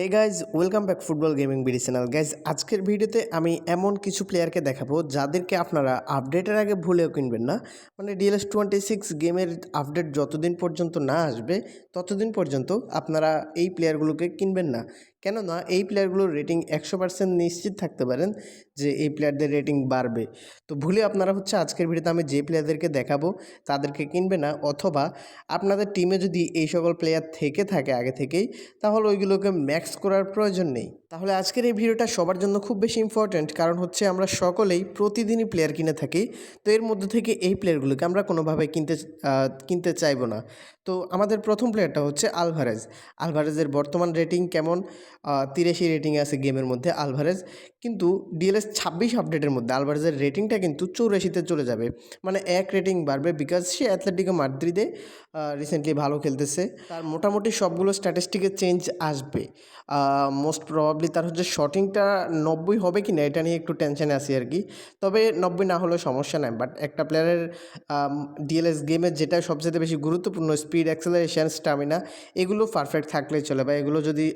Hey guys welcome back football gaming BD channel guys আজকের ভিডিওতে আমি এমন কিছু প্লেয়ারকে দেখাবো যাদেরকে আপনারা আপডেটের আগে ভুলেও কিনবেন না। মানে ডিএলএস টোয়েন্টি সিক্স গেমের আপডেট যতদিন পর্যন্ত না আসবে, ততদিন পর্যন্ত আপনারা এই প্লেয়ারগুলোকে কিনবেন না। কেননা এই প্লেয়ারগুলোর রেটিং একশো পার্সেন্ট নিশ্চিত থাকতে পারেন যে এই প্লেয়ারদের রেটিং বাড়বে। তো ভুলে আপনারা হচ্ছে আজকের ভিডিওতে আমি যে প্লেয়ারদেরকে দেখাবো, তাদেরকে কিনবে না, অথবা আপনাদের টিমে যদি এই সকল প্লেয়ার থেকে থাকে আগে থেকেই, তাহলে ওইগুলোকে ম্যাক্স করার প্রয়োজন নেই। তাহলে আজকের এই ভিডিওটা সবার জন্য খুব বেশি ইম্পর্ট্যান্ট কারণ হচ্ছে আমরা সকলেই প্রতিদিনই প্লেয়ার কিনে থাকি, তো এর মধ্যে থেকে এই প্লেয়ারগুলোকে আমরা কোনোভাবে কিনতে কিনতে চাইব না। তো আমাদের প্রথম প্লেয়ারটা হচ্ছে আলভারেজ। আলভারেজের বর্তমান রেটিং কেমন? তিরাশি রেটিং আছে গেমের মধ্যে আলভারেজ কিন্তু ডিএলএস ছাব্বিশ আপডেটের মধ্যে আলভারেজের রেটিংটা কিন্তু চৌরাশিতে চলে যাবে। মানে এক রেটিং বাড়বে বিকজ সে অ্যাথলেটিকো মাদ্রিদে রিসেন্টলি ভালো খেলতেছে। তার মোটামুটি সবগুলো স্ট্যাটিস্টিকে চেঞ্জ আসবে। মোস্ট প্রবাবলি তার হচ্ছে শটিংটা নব্বই হবে কি না এটা নিয়ে একটু টেনশনে আছি আর কি। তবে নব্বই না হলেও সমস্যা নাই। বাট একটা প্লেয়ারের ডিএলএস গেমের যেটা সবচেয়ে বেশি গুরুত্বপূর্ণ স্পিড অ্যাক্সেলারেশন স্টামিনা এগুলো পারফেক্ট থাকলেই চলে। বা এগুলো যদি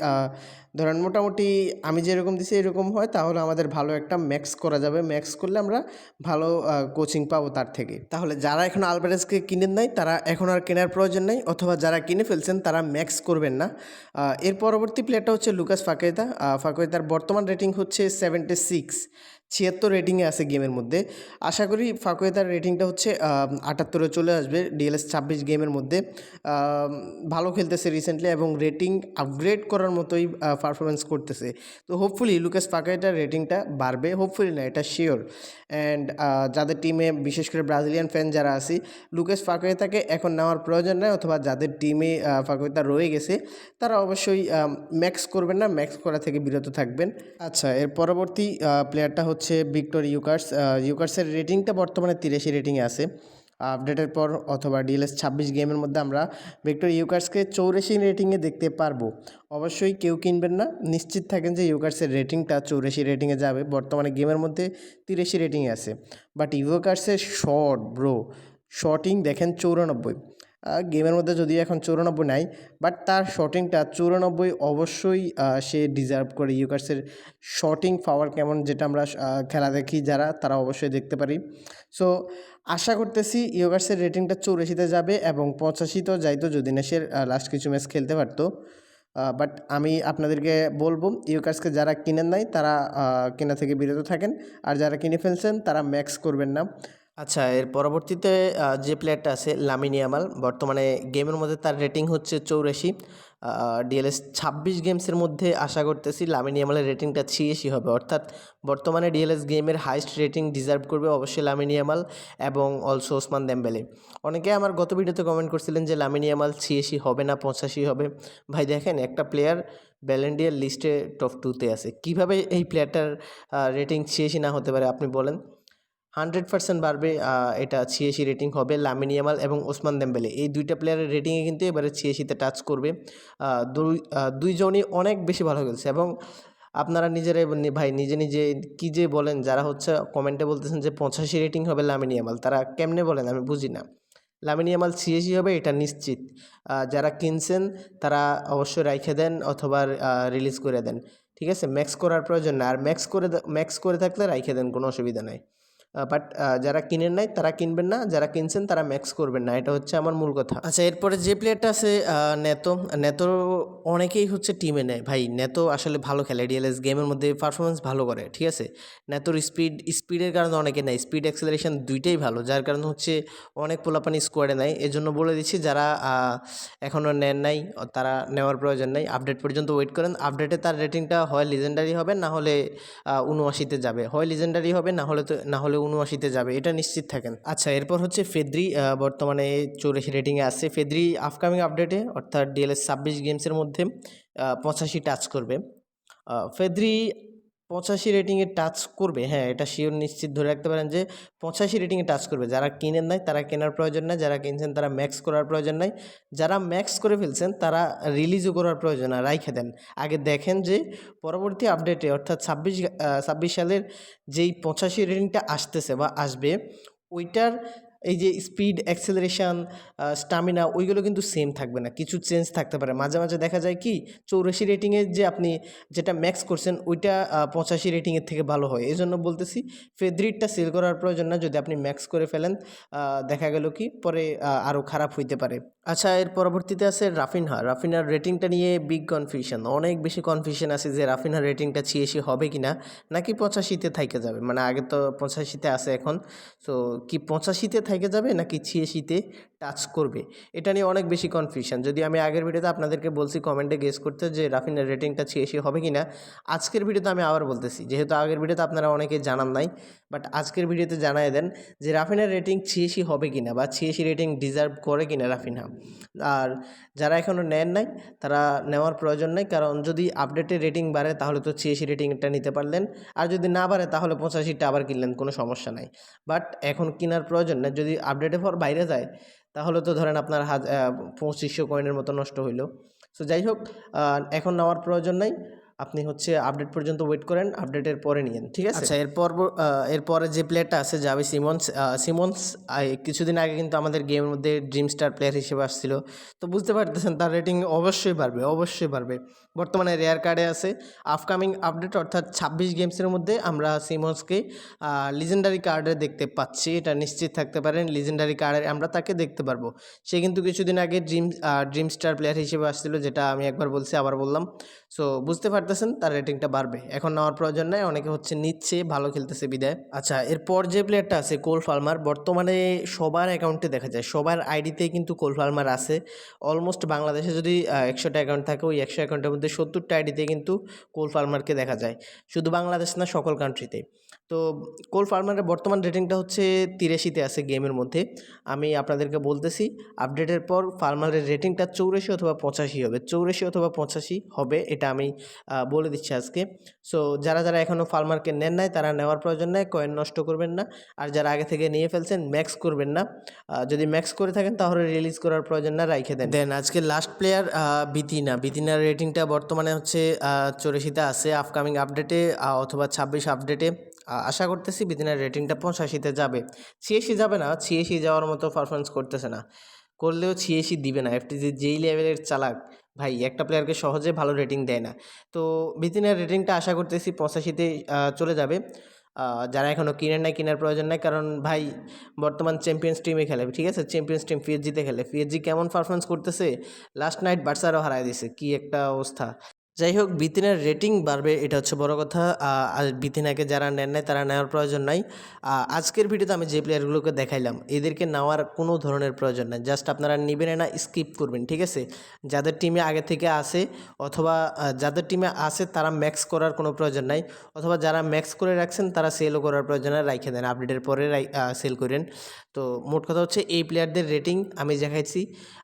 ধরেন মোটামুটি আমি যেরকম দিছি এরকম হয়, তাহলে আমাদের ভালো একটা ম্যাক্স করা যাবে। ম্যাক্স করলে আমরা ভালো কোচিং পাবো তার থেকে। তাহলে যারা এখন আলভারেজকে কিনেন নাই, তারা এখন আর কেনার প্রয়োজন নাই, অথবা যারা কিনে ফেলছেন, তারা ম্যাক্স করবেন না। এর পরবর্তী প্লেয়ারটা হচ্ছে লুকাস ফাঁকেদা ফাঁকেদার বর্তমান রেটিং হচ্ছে সেভেন্টি সিক্স ছিয়াত্তর রেটিংয়ে আছে গেমের মধ্যে। আশা করি ফাকুয়েতার রেটিংটা হচ্ছে আটাত্তরে চলে আসবে ডিএলএস ছাব্বিশ গেমের মধ্যে। ভালো খেলতেছে রিসেন্টলি এবং রেটিং আপগ্রেড করার মতোই পারফরমেন্স করতেছে। তো হোপফুলি লুকাস ফাকুয়েতার রেটিংটা বাড়বে। হোপফুলি না, এটা শিওর অ্যান্ড যাদের টিমে বিশেষ করে ব্রাজিলিয়ান ফ্যান যারা আছি, লুকাস ফাকুয়েতাকে এখন নেওয়ার প্রয়োজন নেই অথবা যাদের টিমে ফাকুয়েতা রয়ে গেছে, তারা অবশ্যই ম্যাক্স করবেন না ম্যাক্স করা থেকে বিরত থাকবেন। আচ্ছা এর পরবর্তী প্লেয়ারটা হচ্ছে ভিক্টর ইউকার্স ইউকার্সের রেটিংটা বর্তমানে তিরাশি রেটিংয়ে আছে। আপডেটের পর অথবা ডিএলএস ছাব্বিশ গেমের মধ্যে আমরা ভিক্টর ইউকার্সকে চৌরাশি রেটিংয়ে দেখতে পারব। অবশ্যই কেউ কিনবেন না। নিশ্চিত থাকেন যে ইউকার্সের রেটিংটা চৌরাশি রেটিংয়ে যাবে। বর্তমানে গেমের মধ্যে তিরাশি রেটিংয়ে আছে। বাট ইউকার্সের শর্ট ব্রো শর্টিং দেখেন চৌরানব্বই। গেমের মধ্যে যদিও এখন চৌরানব্বই নাই বাট তার শটিংটা চৌরানব্বই অবশ্যই সে ডিজার্ভ করে। ইউকার্সের শটিং পাওয়ার কেমন যেটা আমরা খেলা দেখি, যারা, তারা অবশ্যই দেখতে পারি। সো আশা করতেছি ইউকার্সের রেটিংটা চৌরাশিতে যাবে এবং পঁচাশিতেও যাইতো যদি না সে লাস্ট কিছু ম্যাচ খেলতে পারতো। বাট আমি আপনাদেরকে বলব ইউকার্সকে যারা কিনেন নাই, তারা কেনা থেকে বিরত থাকেন। আর যারা কিনে ফেলছেন, তারা ম্যাক্স করবেন না। আচ্ছা এর পরবর্তীতে যে প্লেয়ারটা আছে লামিনী আমাল বর্তমানে গেমের মধ্যে তার রেটিং হচ্ছে চৌরাশি। ডিএলএস ছাব্বিশ গেমসের মধ্যে আশা করতেছি লামিনী আমালের রেটিংটা ছিয়াশি হবে। অর্থাৎ বর্তমানে ডিএলএস গেমের হাইস্ট রেটিং ডিজার্ভ করবে অবশ্যই লামিনী আমাল এবং অলসো ওসমান দেম্বেলে অনেকে আমার গত ভিডিওতে কমেন্ট করছিলেন যে লামিনী আমাল ছিয়াশি হবে না, পঁচাশি হবে। ভাই, দেখেন, একটা প্লেয়ার ব্যালেন্ডিয়ার লিস্টে টপ টুতে আছে। কীভাবে এই প্লেয়ারটার রেটিং ছিয়াশি না হতে পারে, আপনি বলেন? হান্ড্রেড পার্সেন্ট বাড়বে এটা ছিয়াশি রেটিং হবে লামিনিয়ামাল এবং ওসমান দেম্বেলে। এই দুইটা প্লেয়ারের রেটিংয়ে কিন্তু এবারে ছিয়াশিতে টাচ করবে। দুই দুইজনই অনেক বেশি ভালো খেলছে এবং আপনারা নিজেরাই ভাই নিজে নিজে কী যে বলেন, যারা হচ্ছে কমেন্টে বলতেছেন যে পঁচাশি রেটিং হবে লামিনিয়ামাল তারা কেমনে বলেন আমি বুঝি না। লামিনিয়ামাল ছিয়াশি হবে, এটা নিশ্চিত। যারা কিনছেন তারা অবশ্যই রাইখে দেন অথবা রিলিজ করে দেন। ঠিক আছে? ম্যাক্স করার প্রয়োজন না। আর ম্যাক্স করে ম্যাক্স করে থাকলে রাইখে দেন, কোনো অসুবিধা নাই। বাট যারা কিনেন নাই, তারা কিনবেন না, যারা কিনছেন, তারা ম্যাক্স করবেন না। এটা হচ্ছে আমার মূল কথা। আচ্ছা এরপরে যে প্লেয়ারটা আছে নেতো নেতো অনেকেই হচ্ছে টিমে নেয়। ভাই, নেতো আসলে ভালো খেলে ডিএলএস গেমের মধ্যে পারফরমেন্স ভালো করে, ঠিক আছে? নেতোর স্পিড স্পিডের কারণে অনেকে নেয়। স্পিড অ্যাক্সেলারেশন দুইটাই ভালো, যার কারণে হচ্ছে অনেক পোলাপানি স্কোয়াডে নেয়। এজন্য বলে দিচ্ছি, যারা এখনও নেন নাই, তারা নেওয়ার প্রয়োজন নেই। আপডেট পর্যন্ত ওয়েট করেন। আপডেটে তার রেটিংটা হয় লিজেন্ডারি হবে, না হলে উনআশিতে যাবে। হয় লিজেন্ডারি হবে, না হলে তো, না হলে উনআশিতে যাবে, এটা নিশ্চিত থাকেন। আচ্ছা এরপর হচ্ছে ফেদ্রি বর্তমানে চৌরাশি রেটিংয়ে আছে। ফেদ্রি আপকামিং আপডেটে অর্থাৎ ডিএলএস ছাব্বিশ গেমসের মধ্যে পঁচাশি টাচ করবে। ফেদ্রি পঁচাশি রেটিংয়ে টাচ করবে হ্যাঁ এটা শিওর নিশ্চিত ধরে রাখতে পারেন যে পঁচাশি রেটিংয়ে টাচ করবে। যারা কিনেন নাই, তারা কেনার প্রয়োজন নাই, যারা কিনছেন, তারা ম্যাক্স করার প্রয়োজন নাই। যারা ম্যাক্স করে ফেলছেন, তারা রিলিজও করার প্রয়োজন না রাইখে দেন। আগে দেখেন যে পরবর্তী আপডেটে অর্থাৎ ছাব্বিশ ছাব্বিশ সালের যেই পঁচাশি রেটিংটা আসতেছে বা আসবে, ওইটার এই যে স্পিড অ্যাক্সেলারেশন স্টামিনা ওইগুলো কিন্তু সেম থাকবে না। কিছু চেঞ্জ থাকতে পারে। মাঝে মাঝে দেখা যায় কি, চৌরাশি রেটিংয়ের যে আপনি যেটা ম্যাক্স করছেন, ওইটা পঁচাশি রেটিংয়ের থেকে ভালো হয়। এই জন্য বলতেছি ফেদ্রিটটা সেল করার প্রয়োজন না। যদি আপনি ম্যাক্স করে ফেলেন দেখা গেল কি, পরে আরও খারাপ হইতে পারে। আচ্ছা এর পরবর্তীতে আছে রাফিনহা। রাফিনহার রেটিংটা নিয়ে বিগ কনফিউশন অনেক বেশি কনফিউশন আছে যে রাফিনহার রেটিংটা ছিয়াশি হবে কি না নাকি পঁচাশিতে থাইকে যাবে। মানে আগে তো পঁচাশিতে আছে এখন। তো কি পঁচাশিতে থাইকে যাবে নাকি ছিয়াশিতে টাচ করবে? এটা নিয়ে অনেক বেশি কনফিউশন যদি আমি আগের ভিডিওতে আপনাদেরকে বলছি কমেন্টে গেস করতে যে রাফিনের রেটিংটা ছিয়াশি হবে কি না আজকের ভিডিওতে আমি আবার বলতেছি। যেহেতু আগের ভিডিওতে আপনারা অনেকে জানান নাই বাট আজকের ভিডিওতে জানাই দেন যে রাফিনের রেটিং ছিয়াশি হবে কি না বা ছিয়াশি রেটিং ডিজার্ভ করে কি না রাফিনহা আর যারা এখনও নেন নাই, তারা নেওয়ার প্রয়োজন নেই, কারণ যদি আপডেটের রেটিং বাড়ে, তাহলে তো ছিয়াশি রেটিংটা নিতে পারলেন। আর যদি না বাড়ে, তাহলে পঁচাশিটা আবার কিনলেন, কোনো সমস্যা নাই। বাট এখন কেনার প্রয়োজন নেই। যদি আপডেটের পর বাইরে যায়, তাহলে তো ধরেন আপনার হাজ পঁচিশশো কয়েনের মতো নষ্ট হইল। সো যাই হোক এখন নেওয়ার প্রয়োজন নাই। আপনি হচ্ছে আপডেট পর্যন্ত ওয়েট করেন আপডেটের পরে নিয়েন, ঠিক আছে? আচ্ছা এরপর এরপরে যে প্লেয়ারটা আছে, যাবে সিমন্স সিমন্স কিছুদিন আগে কিন্তু আমাদের গেমের মধ্যে ড্রিম স্টার প্লেয়ার হিসেবে আসছিল। তো বুঝতে পারতেছেন, তার রেটিং অবশ্যই বাড়বে অবশ্যই বাড়বে। বর্তমানে রেয়ার কার্ডে আছে। আপকামিং আপডেট অর্থাৎ ছাব্বিশ গেমসের মধ্যে আমরা সিমন্সকে লিজেন্ডারি কার্ডে দেখতে পাচ্ছি। এটা নিশ্চিত থাকতে পারেন লিজেন্ডারি কার্ডে আমরা তাকে দেখতে পারব। সে কিন্তু কিছুদিন আগে ড্রিম ড্রিম স্টার প্লেয়ার হিসেবে আসছিল, যেটা আমি একবার বলছি, আবার বললাম। সো বুঝতে পারতেছেন, তার রেটিংটা বাড়বে। এখন নেওয়ার প্রয়োজন নাই, অনেকে হচ্ছে নিচ্ছে, ভালো খেলতেছে, বিদায়। আচ্ছা এরপর যে প্লেয়ারটা আছে কোল ফার্মার বর্তমানে সবার অ্যাকাউন্টে দেখা যায়। সবার আইডিতেই কিন্তু কোল ফার্মার আছে। অলমোস্ট বাংলাদেশে যদি একশোটা অ্যাকাউন্ট থাকে, ওই একশো অ্যাকাউন্টের মধ্যে সত্তরটা আইডিতে কিন্তু কোল ফার্মারকে দেখা যায়। শুধু বাংলাদেশ না, সকল কান্ট্রিতে তো কোল ফার্মারের বর্তমান রেটিংটা হচ্ছে তিরাশিতে আছে গেমের মধ্যে। আমি আপনাদেরকে বলতেছি আপডেটের পর ফার্মারের রেটিংটা চৌরাশি অথবা পঁচাশি হবে। চৌরাশি অথবা পঁচাশি হবে, এটা আমি বলে দিচ্ছি আজকে। সো যারা যারা এখনও ফার্মারকে নেন নাই, তারা নেওয়ার প্রয়োজন নাই কয়েন নষ্ট করবেন না। আর যারা আগে থেকে নিয়ে ফেলছেন ম্যাক্স করবেন না। যদি ম্যাক্স করে থাকেন, তাহলে রিলিজ করার প্রয়োজন না রাইখে দেন। দেন, আজকে লাস্ট প্লেয়ার বিতিনা। বিতিনার রেটিংটা বর্তমানে হচ্ছে চৌরাশিতে আছে আপকামিং আপডেটে অথবা ছাব্বিশ আপডেটে আশা করতেছি বিদিনের রেটিংটা পঁচাশিতে যাবে। ছিয়াশি যাবে না, ছিয়াশি যাওয়ার মতো পারফরমেন্স করতেছে না। করলেও ছিয়াশি দিবে না। এফটিজি যেই লেভেলের চালাক, ভাই, একটা প্লেয়ারকে সহজে ভালো রেটিং দেয় না। তো বিদিনের রেটিংটা আশা করতেছি পঁচাশিতে চলে যাবে। যারা এখনও কিনে নেয় কেনার প্রয়োজন নেই। কারণ ভাই, বর্তমান চ্যাম্পিয়ন্স টিমে খেলে, ঠিক আছে? চ্যাম্পিয়ন্স টিম পিএসজিতে খেলে। পিএসজি কেমন পারফরমেন্স করতেছে? লাস্ট নাইট বার্সারও হারায় দিছে। কি একটা অবস্থা। যাই হোক বিতিনের রেটিং বাড়বে, এটা হচ্ছে বড় কথা। আর বিতিনাকে যারা নেন নাই, তারা নেওয়ার প্রয়োজন নাই। আজকের ভিডিওতে আমি যে প্লেয়ারগুলোকে দেখাইলাম, এদেরকে নেওয়ার কোনো ধরনের প্রয়োজন নাই। জাস্ট আপনারা নেবেন না স্কিপ করবেন, ঠিক আছে? যাদের টিমে আগে থেকে আসে অথবা যাদের টিমে আসে তারা ম্যাক্স করার কোনো প্রয়োজন নাই। অথবা যারা ম্যাক্স করে রাখছেন, তারা সেলও করার প্রয়োজন নাই, রাইখে দেন। আপডেটের পরে সেল করেন। তো মোট কথা হচ্ছে, এই প্লেয়ারদের রেটিং আমি দেখাইছি।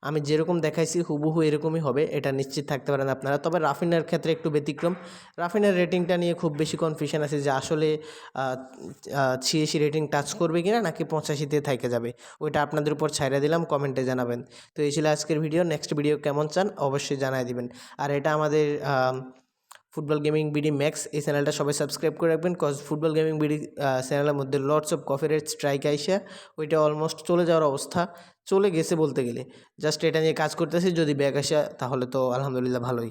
আমি যেরকম দেখাইছি, হুবহু এরকমই হবে, এটা নিশ্চিত থাকতে পারেন আপনারা। তবে রাফিনের ক্ষেত্রে একটু ব্যতিক্রম। রাফিনের রেটিংটা নিয়ে খুব বেশি কনফিউশন আছে যে আসলে ছিয়াশি রেটিং টাচ করবে কিনা নাকি পঁচাশিতে থাইকে যাবে। ওইটা আপনাদের উপর ছাইড়া দিলাম কমেন্টে জানাবেন। তো এই ছিল আজকের ভিডিও নেক্সট ভিডিও কেমন চান অবশ্যই জানাই দিবেন। আর এটা আমাদের ফুটবল গেমিং বিডি ম্যাক্স এই চ্যানেলটা সবাই সাবস্ক্রাইব করে রাখবেন কজ ফুটবল গেমিং বিডি চ্যানেলের মধ্যে লর্ডস অফ কফিরেট স্ট্রাইক আইসা, ওইটা অলমোস্ট চলে যাওয়ার অবস্থা। চলে গেছে বলতে গেলে। জাস্ট এটা নিয়ে কাজ করতেছি, যদি ব্যাগ আসে তাহলে তো আলহামদুলিল্লাহ ভালোই।